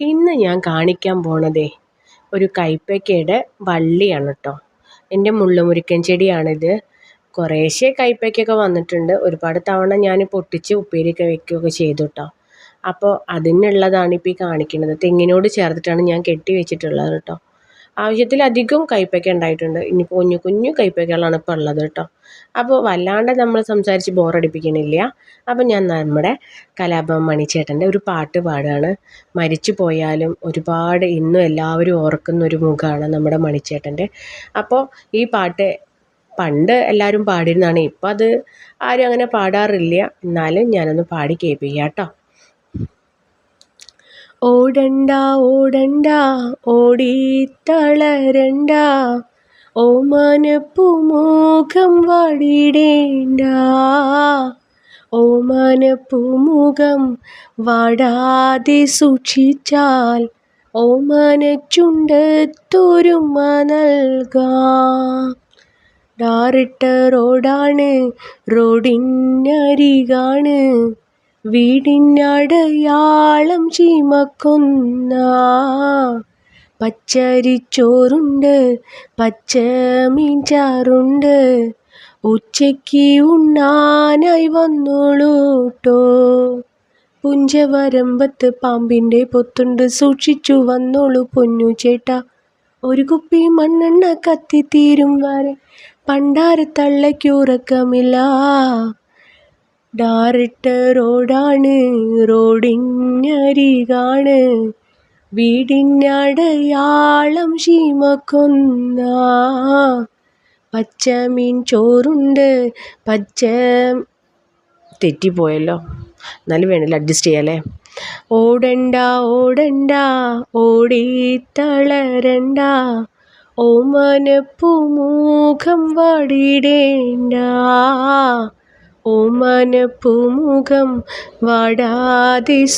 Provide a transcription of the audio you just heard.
ഇന്ന് ഞാൻ കാണിക്കാൻ പോണതേ ഒരു കൈപ്പയ്ക്കയുടെ വള്ളിയാണ് കേട്ടോ എന്റെ മുള്ളുമുരിക്കൻ ചെടിയാണിത്. കുറേശ്ശേ കൈപ്പയ്ക്കൊക്കെ വന്നിട്ടുണ്ട്. ഒരുപാട് തവണ ഞാൻ പൊട്ടിച്ച് ഉപ്പേരിയൊക്കെ വെക്കുകയൊക്കെ ചെയ്തു കേട്ടോ അപ്പോൾ അതിനുള്ളതാണ് ഇപ്പോൾ ഈ കാണിക്കുന്നത് തെങ്ങിനോട് ചേർത്തിട്ടാണ് ഞാൻ കെട്ടി വെച്ചിട്ടുള്ളത് കേട്ടോ ആവശ്യത്തിലധികം കയ്പ്പയ്ക്ക ഉണ്ടായിട്ടുണ്ട്. ഇനിയിപ്പോൾ കുഞ്ഞു കുഞ്ഞു കയ്പ്പയ്ക്കകളാണ് ഇപ്പോൾ ഉള്ളത് കേട്ടോ. അപ്പോൾ വല്ലാണ്ട് നമ്മൾ സംസാരിച്ച് ബോറടിപ്പിക്കണില്ല അപ്പോൾ ഞാൻ നമ്മുടെ കലാഭവൻ മണിച്ചേട്ടന്റെ ഒരു പാട്ട് പാടുകയാണ്. മരിച്ചു പോയാലും ഒരുപാട് ഇന്നും എല്ലാവരും ഓർക്കുന്ന ഒരു മുഖമാണ് നമ്മുടെ മണിച്ചേട്ടന്റെ. അപ്പോൾ ഈ പാട്ട് പണ്ട് എല്ലാവരും പാടിയിരുന്നതാണ്. ഇപ്പം അത് ആരും അങ്ങനെ പാടാറില്ല. എന്നാലും ഞാനൊന്ന് പാടി കേൾപ്പിക്കാം കേട്ടോ. ഓടണ്ട ഓടണ്ട ഓടിത്തളരണ്ട മനപ്പുമുഖം വാടിടേണ്ട. ഓമനപ്പൂമുഖം വാടാതെ സൂക്ഷിച്ചാൽ ഓമനച്ചുണ്ടത്തൊരുമ നൽകാം. ഡാറിട്ട റോഡാണ് റോഡിനരികാണ്. വീടിനടയാളം ചീമക്കുന്ന പച്ചരിച്ചോറുണ്ട് പച്ചമീൻ ചാറുണ്ട്. ഉച്ചയ്ക്ക് ഉണ്ണാനായി വന്നോളൂട്ടോ പുഞ്ചവരമ്പത്ത് പാമ്പിന്റെ പൊത്തുണ്ട് സൂക്ഷിച്ചു വന്നോളൂ പൊന്നു ചേട്ട. ഒരു കുപ്പി മണ്ണെണ്ണ കത്തിത്തീരും വരെ പണ്ടാരത്തള്ളയ്ക്കുറക്കമില്ല ടാറിട്ട റോഡാണ് റോഡിനരികാണ് വീടിനടയാളം ശീമക്കൊന്ന. പച്ചമീൻ ചോറുണ്ട് പച്ച തെറ്റിപ്പോയല്ലോ. എന്നാലും വേണമല്ലോ അഡ്ജസ്റ്റ് ചെയ്യാമല്ലേ ഓടണ്ട ഓടണ്ട ഓടി ഓടിത്തളരണ്ട ഓമനപ്പൂമുഖം വാടിടേണ്ട ഓമനപ്പൂമുഖം വാടാതെ